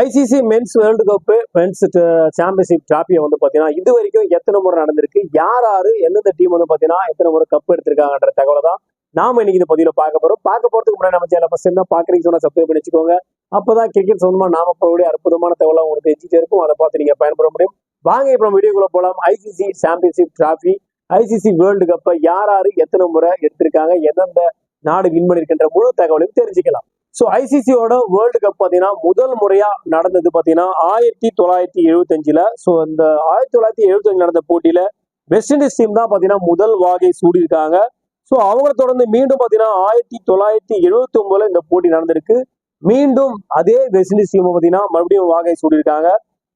ICC men's world cup men's championship டிராபியை வந்து பார்த்தீங்கன்னா இது வரைக்கும் எத்தனை முறை நடந்திருக்கு? யார் யாரு எந்தெந்த டீம் வந்து பார்த்தீங்கன்னா எத்தனை முறை கப் எடுத்திருக்காங்கன்ற தகவலை தான் நாம இன்னைக்கு இந்த பதிவில் பார்க்க போறோம். பார்க்க போறதுக்கு முன்னாடி நம்ம சேனல் ஃபர்ஸ்ட் தான் பாக்குறீங்க சொன்னா சப்ஸ்கிரைப் பண்ணி வச்சுக்கோங்க. அப்பதான் கிரிக்கெட் சொந்தமா நாம போகக்கூடிய அற்புதமான தகவலை உங்களுக்கு தெரிஞ்சுட்டே இருக்கும். அதை பார்த்து நீங்க பயன்பெற முடியும். வாங்க இப்போ நம்ம வீடியோக்குள்ள போகலாம் ICC championship trophy ICC world கப்பை யார் யாரு எத்தனை முறை எடுத்திருக்காங்க எந்தெந்த நாடு வின் பண்ணிருக்கின்ற முழு தகவலையும் தெரிஞ்சுக்கலாம். ஸோ ஐசிசியோட வேர்ல்டு கப் பார்த்தீங்கன்னா முதல் முறையாக நடந்தது பார்த்தீங்கன்னா ஆயிரத்தி தொள்ளாயிரத்தி எழுபத்தஞ்சில் ஸோ இந்த ஆயிரத்தி தொள்ளாயிரத்தி எழுபத்தஞ்சு நடந்த போட்டியில் வெஸ்ட் இண்டீஸ் டீம் தான் பார்த்தீங்கன்னா முதல் வாகை சூடியிருக்காங்க. ஸோ அவங்கள தொடர்ந்து மீண்டும் பார்த்தீங்கன்னா ஆயிரத்தி தொள்ளாயிரத்தி எழுபத்தி ஒன்பதுல இந்த போட்டி நடந்திருக்கு. மீண்டும் அதே வெஸ்ட் இண்டீஸ் டீம் பார்த்தீங்கன்னா மறுபடியும் வாகை சூடியிருக்காங்க.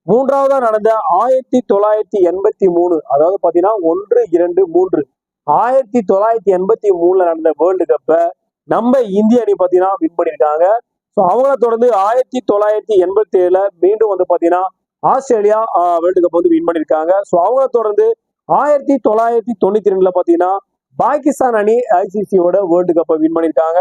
மூன்றாவதாக நடந்த ஆயிரத்தி தொள்ளாயிரத்தி எண்பத்தி மூணு அதாவது பார்த்தீங்கன்னா ஒன்று இரண்டு மூன்று. ஆயிரத்தி தொள்ளாயிரத்தி எண்பத்தி மூணுல நடந்த வேர்ல்டு கப்பை நம்ம இந்திய அணி பார்த்தீங்கன்னா வின் பண்ணியிருக்காங்க. ஸோ அவங்கள தொடர்ந்து ஆயிரத்தி தொள்ளாயிரத்தி எண்பத்தி ஏழுல மீண்டும் வந்து பார்த்தீங்கன்னா ஆஸ்திரேலியா வேர்ல்டு கப் வந்து வின் பண்ணியிருக்காங்க. ஸோ அவங்கள தொடர்ந்து ஆயிரத்தி தொள்ளாயிரத்தி தொண்ணூத்தி ரெண்டுல பார்த்தீங்கன்னா பாகிஸ்தான் அணி ஐசிசியோட வேர்ல்டு கப்பை வின் பண்ணியிருக்காங்க.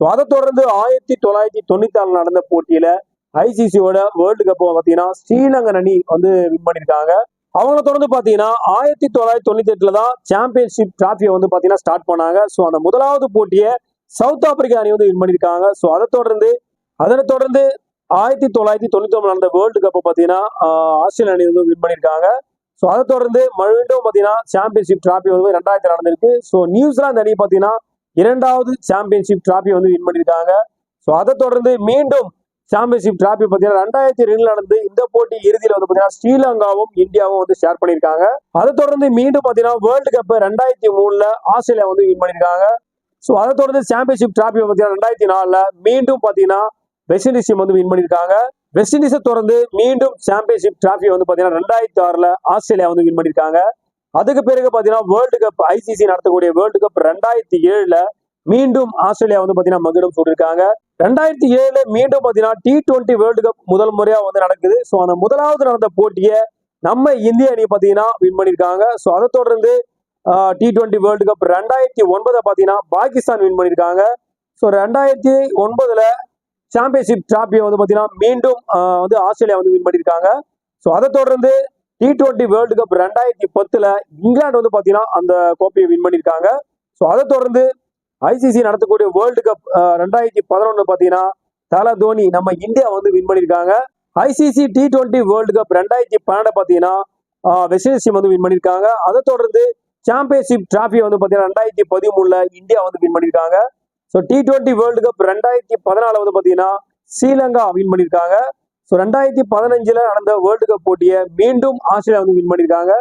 ஸோ அதை தொடர்ந்து ஆயிரத்தி தொள்ளாயிரத்தி தொண்ணூத்தி ஆறுல நடந்த போட்டியில ஐசிசியோட வேர்ல்டு கப்பை பார்த்தீங்கன்னா ஸ்ரீலங்கன் அணி வந்து வின் பண்ணியிருக்காங்க. அவங்கள தொடர்ந்து பார்த்தீங்கன்னா ஆயிரத்தி தொள்ளாயிரத்தி தொண்ணூத்தி எட்டுல தான் சாம்பியன்ஷிப் டிராஃபியை வந்து பார்த்தீங்கன்னா ஸ்டார்ட் பண்ணாங்க. ஸோ அந்த முதலாவது போட்டியை சவுத் ஆப்பிரிக்கா அணி வந்து வின் பண்ணியிருக்காங்க. ஸோ அதை தொடர்ந்து அதனை தொடர்ந்து ஆயிரத்தி தொள்ளாயிரத்தி தொண்ணூத்தி ஒன்பது நடந்த வேர்ல்டு கப்பை பார்த்தீங்கன்னா ஆஸ்திரேலியா அணி வந்து வின் பண்ணியிருக்காங்க. ஸோ அதை தொடர்ந்து மீண்டும் பார்த்தீங்கன்னா சாம்பியன்ஷிப் டிராபி வந்து ரெண்டாயிரத்தி நடந்திருக்கு. ஸோ நியூசிலாந்து அணி பார்த்தீங்கன்னா இரண்டாவது சாம்பியன்ஷிப் டிராபி வந்து வின் பண்ணியிருக்காங்க. ஸோ அதை தொடர்ந்து மீண்டும் சாம்பியன்ஷிப் டிராபி பார்த்தீங்கன்னா ரெண்டாயிரத்தி ரெண்டுல நடந்து இந்த போட்டி இறுதியில் வந்து பார்த்தீங்கன்னா ஸ்ரீலங்காவும் இந்தியாவும் வந்து ஷேர் பண்ணியிருக்காங்க. அதை தொடர்ந்து மீண்டும் பார்த்தீங்கன்னா வேர்ல்டு கப் ரெண்டாயிரத்தி மூணுல ஆஸ்திரேலியா வந்து வின் பண்ணியிருக்காங்க. ஸோ அதை தொடர்ந்து சாம்பியன்ஷிப் டிராஃபி பார்த்தீங்கன்னா ரெண்டாயிரத்தி நாலில் மீண்டும் பார்த்தீங்கன்னா வெஸ்ட் இண்டீஸ் டீம் வந்து வின் பண்ணியிருக்காங்க. வெஸ்ட் இண்டீஸை தொடர்ந்து மீண்டும் சாம்பியன்ஷிப் டிராஃபி வந்து பார்த்தீங்கன்னா ரெண்டாயிரத்தி ஆறில் ஆஸ்திரேலியா வந்து வின் பண்ணியிருக்காங்க. அதுக்கு பிறகு பார்த்தீங்கன்னா வேர்ல்டு கப் ஐசிசி நடத்தக்கூடிய வேர்ல்டு கப் ரெண்டாயிரத்தி ஏழில் மீண்டும் ஆஸ்திரேலியா வந்து பார்த்தீங்கன்னா மகுடம் சொல்லியிருக்காங்க ரெண்டாயிரத்தி ஏழில் மீண்டும் பார்த்தீங்கன்னா டி டுவெண்ட்டி வேர்ல்டு கப் முதல் முறையாக வந்து நடக்குது. ஸோ அந்த முதலாவது நடந்த போட்டியை நம்ம இந்திய அணி பார்த்தீங்கன்னா வின் பண்ணியிருக்காங்க. ஸோ அதை தொடர்ந்து டி டுவெண்ட்டி வேர்ல்டு கப் ரெண்டாயிரத்தி ஒன்பதை பார்த்தீங்கன்னா பாகிஸ்தான் வின் பண்ணியிருக்காங்க. ஸோ ரெண்டாயிரத்தி ஒன்பதுல சாம்பியன்ஷிப் டிராபியை வந்து பார்த்தீங்கன்னா மீண்டும் வந்து ஆஸ்திரேலியா வந்து வின் பண்ணியிருக்காங்க. ஸோ அதை தொடர்ந்து டி டுவெண்ட்டி வேர்ல்டு கப் ரெண்டாயிரத்தி பத்துல இங்கிலாந்து வந்து பார்த்தீங்கன்னா அந்த கோப்பையை வின் பண்ணியிருக்காங்க. ஸோ அதை தொடர்ந்து ஐசிசி நடத்தக்கூடிய வேர்ல்டு கப் ரெண்டாயிரத்தி பதினொன்று பார்த்தீங்கன்னா தல தோனி நம்ம இந்தியா வந்து வின் பண்ணியிருக்காங்க. ICC T twenty world cup ரெண்டாயிரத்தி பன்னெண்டு பார்த்தீங்கன்னா வெஸ்ட் இண்டீஸ் டீம் வந்து வின் பண்ணியிருக்காங்க. அதை தொடர்ந்து சாம்பியன்ஷிப் டிராஃபியை வந்து பார்த்தீங்கன்னா ரெண்டாயிரத்தி பதிமூணுல இந்தியா வந்து வின் பண்ணியிருக்காங்க so T twenty world cup ரெண்டாயிரத்தி பதினாலு வந்து பார்த்தீங்கன்னா ஸ்ரீலங்கா வின் பண்ணியிருக்காங்க ஸோ ரெண்டாயிரத்தி பதினஞ்சில் நடந்த வேர்ல்டு கப் போட்டியை மீண்டும் ஆஸ்திரேலியா வந்து வின் பண்ணியிருக்காங்க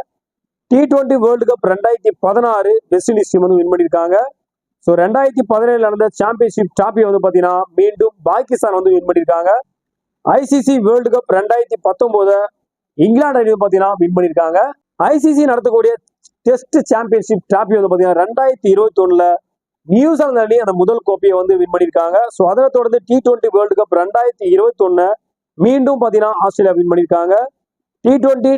டி டுவெண்ட்டி வேர்ல்டு கப் ரெண்டாயிரத்தி பதினாறு வெஸ்ட் இண்டீஸ் டீம் வந்து வின் பண்ணியிருக்காங்க ஸோ ரெண்டாயிரத்தி பதினேழு நடந்த சாம்பியன்ஷிப் டிராஃபி வந்து பார்த்தீங்கன்னா மீண்டும் பாகிஸ்தான் வந்து வின் பண்ணியிருக்காங்க ஐசிசி வேர்ல்டு கப் ரெண்டாயிரத்தி பத்தொன்பது இங்கிலாந்து அணி பார்த்தீங்கன்னா வின் பண்ணியிருக்காங்க ஐசிசி நடத்தக்கூடிய டெஸ்ட் சாம்பியன்ஷிப் டிராஃபி வந்து பார்த்தீங்கன்னா ரெண்டாயிரத்தி இருபத்தி ஒண்ணுல நியூசிலாந்து அணி அந்த முதல் கோப்பையை வந்து வின் பண்ணியிருக்காங்க. ஸோ அதனை தொடர்ந்து டி டுவெண்ட்டி வேர்ல்டு கப் ரெண்டாயிரத்தி இருபத்தி ஒன்னு மீண்டும் பார்த்தீங்கன்னா ஆஸ்திரேலியா வின் பண்ணியிருக்காங்க. டி டுவெண்ட்டி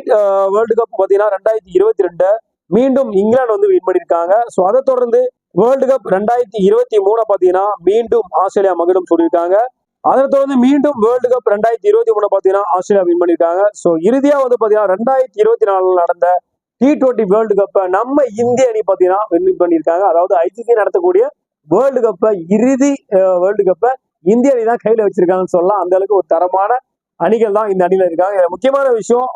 வேர்ல்டு கப் பார்த்தீங்கன்னா ரெண்டாயிரத்தி இருபத்தி ரெண்டு மீண்டும் இங்கிலாந்து வந்து வின் பண்ணியிருக்காங்க. ஸோ அதை தொடர்ந்து வேர்ல்டு கப் ரெண்டாயிரத்தி இருபத்தி மூணு பார்த்தீங்கன்னா மீண்டும் ஆஸ்திரேலியா மகிடம் சொல்லியிருக்காங்க அதை தொடர்ந்து மீண்டும் வேர்ல்டு கப் ரெண்டாயிரத்தி இருபத்தி மூணு பார்த்தீங்கன்னா ஆஸ்திரேலியா வின் பண்ணியிருக்காங்க. ஸோ இறுதியாக வந்து பார்த்தீங்கன்னா ரெண்டாயிரத்தி இருபத்தி நாலில் நடந்த டி டுவெண்ட்டி வேர்ல்டு கப்பை நம்ம இந்திய அணி பார்த்தீங்கன்னா வின் பண்ணியிருக்காங்க. அதாவது ஐசிசி நடத்தக்கூடிய வேர்ல்டு கப்பை இறுதி வேர்ல்டு கப்பை இந்திய அணி தான் கையில் வச்சிருக்காங்கன்னு சொல்லலாம். அந்த அளவுக்கு ஒரு தரமான அணிகள் தான் இந்த அணியில் இருக்காங்க. முக்கியமான விஷயம்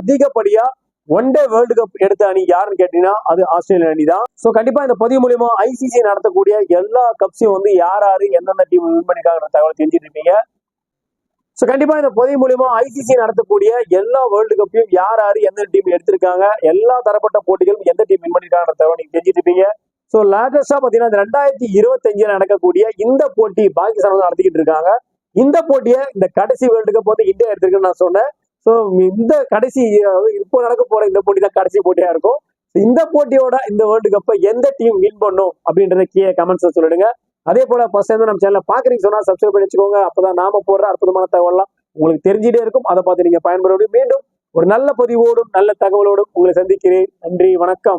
அதிகப்படியா ஒன் டே வேர்ல்டு கப் எடுத்த அணி யாருன்னு கேட்டீங்கன்னா அது ஆஸ்திரேலியா அணி தான். ஸோ கண்டிப்பா இந்த பதிவு மூலியமா ஐசிசி நடத்தக்கூடிய எல்லா கப்ஸையும் வந்து யார் யாரு எந்தெந்த டீம் வின் பண்ணிருக்காங்கிற தகவல் தெரிஞ்சுட்டு இருப்பீங்க ஸோ கண்டிப்பா இந்த பொதி மூலியமா ஐசிசி நடத்தக்கூடிய எல்லா வேர்ல்டு கப்பையும் யார் யாரு எந்த டீம் எடுத்திருக்காங்க எல்லா தரப்பட்ட போட்டிகளும் எந்த டீம் வின் பண்ணிட்டாங்க தகவல் நீங்க தெரிஞ்சுட்டு இருப்பீங்க ஸோ லேட்டஸ்டா பாத்தீங்கன்னா ரெண்டாயிரத்தி இருபத்தஞ்சுல நடக்கக்கூடிய இந்த போட்டி பாகிஸ்தான் வந்து நடத்திக்கிட்டு இருக்காங்க. இந்த போட்டியை இந்த கடைசி வேர்ல்டு கப் வந்து இந்தியா எடுத்திருக்குன்னு நான் சொன்னேன். ஸோ இந்த கடைசி இப்போ நடக்க போற இந்த போட்டி தான் கடைசி போட்டியா இருக்கும். இந்த போட்டியோட இந்த வேர்ல்டு கப்பை எந்த டீம் வின் பண்ணும் அப்படின்றத கீழே கமெண்ட்ஸ் சொல்லிடுங்க. அதே போல ஃபர்ஸ்ட் டைம் நம்ம சேனலை பாக்குறீங்க சொன்னா சப்ஸ்கிரைப் பண்ணி வச்சுக்கோங்க. அப்பதான் நாம போடுற அற்புதமான தகவல்லாம் உங்களுக்கு தெரிஞ்சுட்டே இருக்கும். அதை பார்த்து நீங்க பயன்பெற மீண்டும் ஒரு நல்ல பதிவோடும் நல்ல தகவலோடும் உங்களை சந்திக்கிறேன். நன்றி வணக்கம்.